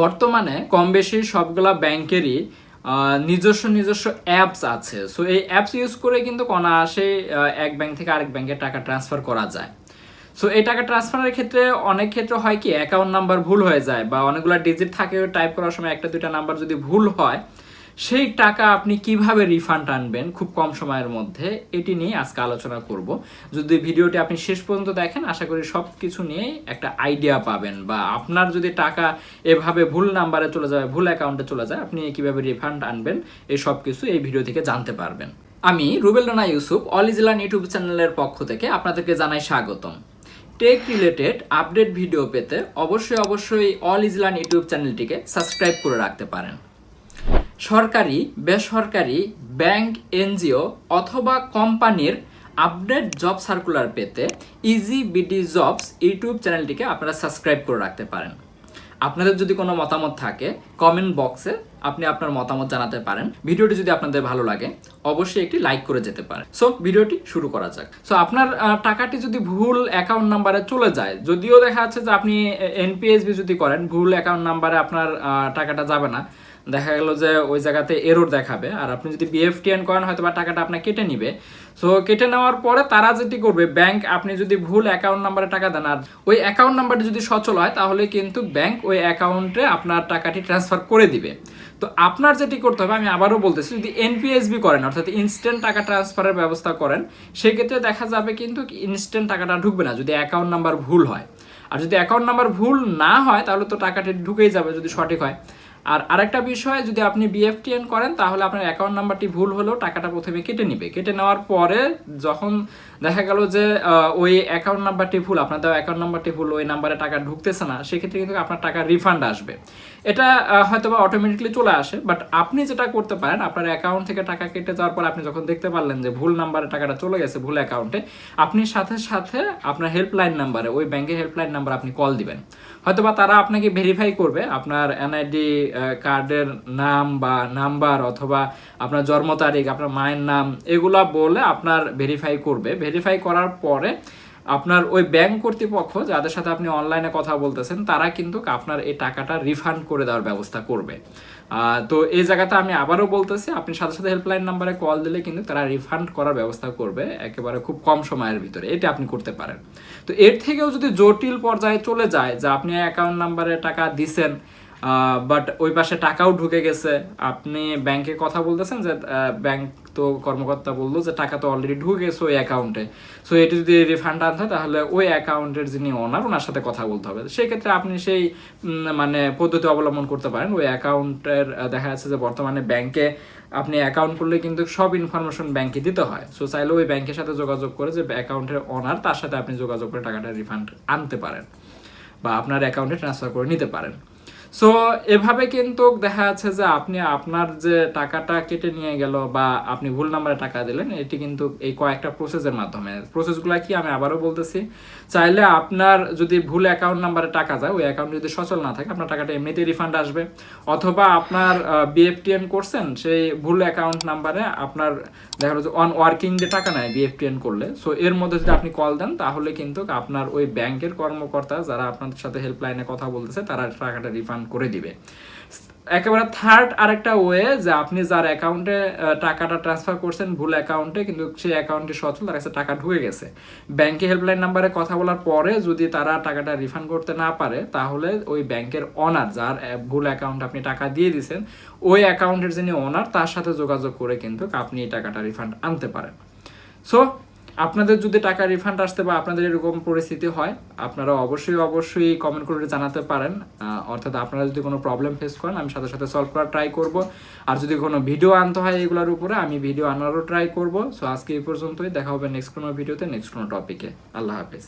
বর্তমানে কম বেশি সবগুলা ব্যাংকেরই নিজস্ব নিজস্ব অ্যাপস আছে। সো এই অ্যাপস ইউজ করে কিন্তু অনায়াসে এক ব্যাংক থেকে আরেক ব্যাংকে টাকা ট্রান্সফার করা যায়। সো এই টাকা ট্রান্সফারের ক্ষেত্রে অনেক ক্ষেত্রে হয় কি অ্যাকাউন্ট নাম্বার ভুল হয়ে যায় বা অনেকগুলো ডিজিট থাকে টাইপ করার সময় একটা দুইটা নাম্বার যদি ভুল হয় সেই টাকা আপনি কীভাবে রিফান্ড আনবেন খুব কম সময়ের মধ্যে, এটি নিয়ে আজকে আলোচনা করব। যদি ভিডিওটি আপনি শেষ পর্যন্ত দেখেন, আশা করি সব কিছু নিয়ে একটা আইডিয়া পাবেন বা আপনার যদি টাকা এভাবে ভুল নাম্বারে চলে যায়, ভুল অ্যাকাউন্টে চলে যায়, আপনি কীভাবে রিফান্ড আনবেন, এই সব কিছু এই ভিডিও থেকে জানতে পারবেন। আমি রুবেল রানা ইউসুফ অলিজিলান ইউটিউব চ্যানেলের পক্ষ থেকে আপনাদেরকে জানাই স্বাগতম। টেক রিলেটেড আপডেট ভিডিও পেতে অবশ্যই অবশ্যই অল ইজলান ইউটিউব চ্যানেলটিকে সাবস্ক্রাইব করে রাখতে পারেন। সরকারি, বেসরকারি, ব্যাংক, এনজিও অথবা কোম্পানির আপডেট জব সার্কুলার পেতে ইজি বিডি জবস ইউটিউব চ্যানেলটিকে আপনারা সাবস্ক্রাইব করে রাখতে পারেন। আপনাদের যদি কোনো মতামত থাকে কমেন্ট বক্সে আপনি আপনার মতামত জানাতে পারেন। ভিডিওটি যদি আপনাদের ভালো লাগে, অবশ্যই একটি লাইক করে যেতে পারেন। সো ভিডিওটি শুরু করা যাক। সো আপনার টাকাটি যদি ভুল অ্যাকাউন্ট নাম্বারে চলে যায়, যদিও দেখা যাচ্ছে যে আপনি এনপিএসবি যদি করেন, ভুল অ্যাকাউন্ট নাম্বারে আপনার টাকাটা যাবে না দেখা গেল যে ওই জায়গাতে এরর দেখাবে। আর আপনি যদি বিএফটি বিএফটিএন করেন হয়তো বা টাকাটা আপনার কেটে নিবে। সো কেটে নেওয়ার পরে তারা যেটি করবে ব্যাংক আপনি যদি ভুল অ্যাকাউন্ট নাম্বারে টাকা দেন, আর ওই অ্যাকাউন্ট নাম্বারটি যদি সচল হয়, তাহলে কিন্তু ব্যাংক ওই অ্যাকাউন্টে আপনার টাকাটি ট্রান্সফার করে দিবে। তো আপনার যেটি করতে হবে, আমি আবারও বলতেছি, যদি এনপিএসবি করেন, অর্থাৎ ইনস্ট্যান্ট টাকা ট্রান্সফারের ব্যবস্থা করেন, সেক্ষেত্রে দেখা যাবে কিন্তু ইনস্ট্যান্ট টাকাটা ঢুকবে না, যদি অ্যাকাউন্ট নাম্বার ভুল হয়। আর যদি অ্যাকাউন্ট নাম্বার ভুল না হয়, তাহলে তো টাকাটি ঢুকেই যাবে যদি সঠিক হয়। আর আরেকটা বিষয়, যদি আপনি বিএফটিএন করেন, তাহলে আপনার অ্যাকাউন্ট নাম্বারটি ভুল হলেও টাকাটা প্রথমে কেটে নিবে। কেটে নেওয়ার পরে যখন দেখা গেল যে ওই অ্যাকাউন্ট নাম্বারটি ভুল, আপনার দেওয়া অ্যাকাউন্ট নাম্বারটি ভুল, ওই নাম্বারে টাকা ঢুকতেছে না, সেক্ষেত্রে কিন্তু আপনার টাকা রিফান্ড আসবে। এটা হয়তো বা অটোমেটিকলি চলে আসে বাট আপনি যেটা করতে পারেন, আপনার অ্যাকাউন্ট থেকে টাকা কেটে যাওয়ার পর আপনি যখন দেখতে পারলেন যে ভুল নাম্বারে টাকাটা চলে গেছে, ভুল অ্যাকাউন্টে আপনি সাথে সাথে আপনার হেল্পলাইন নাম্বারে ওই ব্যাংকের হেল্পলাইন নাম্বার আপনি কল দিবেন। হয়তোবা তারা আপনাকে ভেরিফাই করবে আপনার এনআইডি কার্ডের নাম বা নাম্বার অথবা আপনার জন্ম তারিখ, আপনার মায়ের নাম, এগুলা বলে আপনার ভেরিফাই করবে। ভেরিফাই করার পরে আপনার ওই ব্যাংক কর্তৃপক্ষ যাদের সাথে আপনি অনলাইনে কথা বলতেছেন, তারা কিন্তু আপনার এই টাকাটা রিফান্ড করে দেওয়ার ব্যবস্থা করবে। তো এই জায়গাতে আমি আবারও বলতেছি, আপনি সাথে সাথে হেল্পলাইন নাম্বারে কল দিলে কিন্তু তারা রিফান্ড করার ব্যবস্থা করবে একেবারে খুব কম সময়ের ভিতরে। এটা আপনি করতে পারেন। তো এর থেকেও যদি জটিল পর্যায়ে চলে যায় যে আপনি অ্যাকাউন্ট নাম্বারে টাকা দিছেন বাট ওই পাশে টাকাও ঢুকে গেছে। আপনি ব্যাংকে কথা বলতেছেন যে ব্যাংক তো কর্মকর্তা বলল যে, টাকা তো অলরেডি ঢুকে গেছে ওই অ্যাকাউন্টে সো এটি যদি রিফান্ড আনতে হয়, তাহলে ওই অ্যাকাউন্টের যিনি ওনার ওনার সাথে কথা বলতে হবে। সেই ক্ষেত্রে আপনি সেই মানে পদ্ধতি অবলম্বন করতে পারেন। ওই অ্যাকাউন্টের দেখা যাচ্ছে যে, বর্তমানে ব্যাংকে আপনি অ্যাকাউন্ট করলে কিন্তু সব ইনফরমেশন ব্যাংকে দিতে হয়। সো চাইলে ওই ব্যাংকের সাথে যোগাযোগ করে যে অ্যাকাউন্টের ওনার তার সাথে আপনি যোগাযোগ করে টাকাটা রিফান্ড আনতে পারেন। বা আপনার অ্যাকাউন্টে ট্রান্সফার করে নিতে পারেন। সো এভাবে কিন্তু দেখা যাচ্ছে যে আপনি আপনার যে টাকাটা কেটে নিয়ে গেল বা আপনি ভুল নাম্বারে টাকা দিলেন, এটি কিন্তু এই কয়েকটা প্রসেসের মাধ্যমে। প্রসেসগুলো কি আমি আবারও বলতেছি, চাইলে আপনার যদি ভুল অ্যাকাউন্ট নাম্বারে টাকা যায়, ওই অ্যাকাউন্ট যদি সচল না থাকে, আপনার টাকাটা এমনিতেই রিফান্ড আসবে। অথবা আপনার বিএফটিএন করছেন, সেই ভুল অ্যাকাউন্ট নাম্বারে আপনার দেখা যাচ্ছে অন ওয়ার্কিং যে টাকা নেয় বিএফটিএন করলে। সো এর মধ্যে যদি আপনি কল দেন, তাহলে কিন্তু আপনার ওই ব্যাংকের কর্মকর্তা যারা আপনাদের সাথে হেল্পলাইনে কথা বলতেছে, তারা টাকাটা রিফান্ড করে দিবে। একেবারে থার্ড আরেকটা ওয়ে যে আপনি যার অ্যাকাউন্টে টাকাটা ট্রান্সফার করছেন, ভুল অ্যাকাউন্টে কিন্তু সেই অ্যাকাউন্টে সচল, তার কাছে টাকা ঢুকে গেছে। ব্যাংকে হেল্পলাইন নাম্বারে কথা বলার পরে যদি তারা টাকাটা রিফান্ড করতে না পারে, তাহলে ওই ব্যাংকের অনার যার ভুল অ্যাকাউন্ট আপনি টাকা দিয়ে দিয়েছেন ওই অ্যাকাউন্টের যিনি অনার তার সাথে যোগাযোগ করে কিন্তু আপনি এই টাকাটা রিফান্ড আনতে পারেন। সো আপনাদের যদি টাকা রিফান্ড আসতে বা আপনাদের এরকম পরিস্থিতি হয়, আপনারা অবশ্যই অবশ্যই কমেন্ট করে জানাতে পারেন। অর্থাৎ আপনারা যদি কোনো প্রবলেম ফেস করেন, আমি সাথে সাথে সলভ করার ট্রাই করব। আর যদি কোনো ভিডিও আনতে হয় এগুলোর উপরে, আমি ভিডিও আনারও ট্রাই করব। সো আজকে এই পর্যন্তই। দেখা হবে নেক্সট কোনো ভিডিওতে নেক্সট কোনো টপিকে আল্লাহ হাফেজ।